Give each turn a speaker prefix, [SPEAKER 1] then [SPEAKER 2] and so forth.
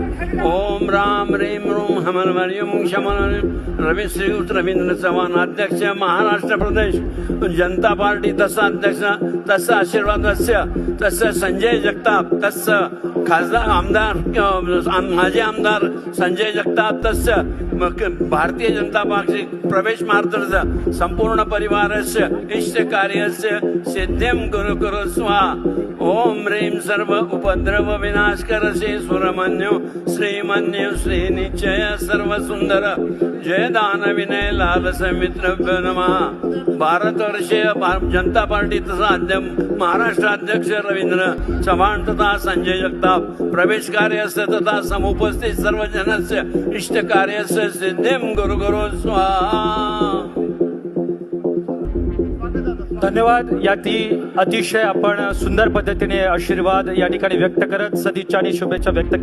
[SPEAKER 1] ओम Ram RAM ROM हमल मरियम शमल रवी श्रीयुत रवींद्र चव्हाण अध्यक्ष महाराष्ट्र प्रदेश। जनता party तसा अध्यक्ष तस्य आशीर्वादस्य तस्य संजय जगताप तस्य खासदार आमदार माजी आमदार संजय जगताप तस्य भारतीय जनता पार्टी प्रवेश मार्गदर्शक संपूर्ण परिवारस्य इष्टकार्यस्य सिद्धिं गुरु कुरु स्वा ओम ह्रीं सर्व उपद्रव विनाश करसे सुरमन्यु। श्रीमान्य श्री निश्चय सर्व सुंदर जय दान विनय लाल समित्र भारतवर्षीय जनता पार्टी अध्यक्ष महाराष्ट्र अध्यक्ष रवींद्र चव्हाण तथा संजय जगताप। प्रवेश कार्यस्य तथा समुपस्थित सर्व जनस्य इष्ट कार्यस्य सिद्धिं गुरु गुरु स्वाहा।
[SPEAKER 2] धन्यवाद। या ती अतिशय आपण सुंदर पद्धतीने आशीर्वाद या ठिकाणी व्यक्त करत सदिच्छा आणि शुभेच्छा व्यक्त केल्या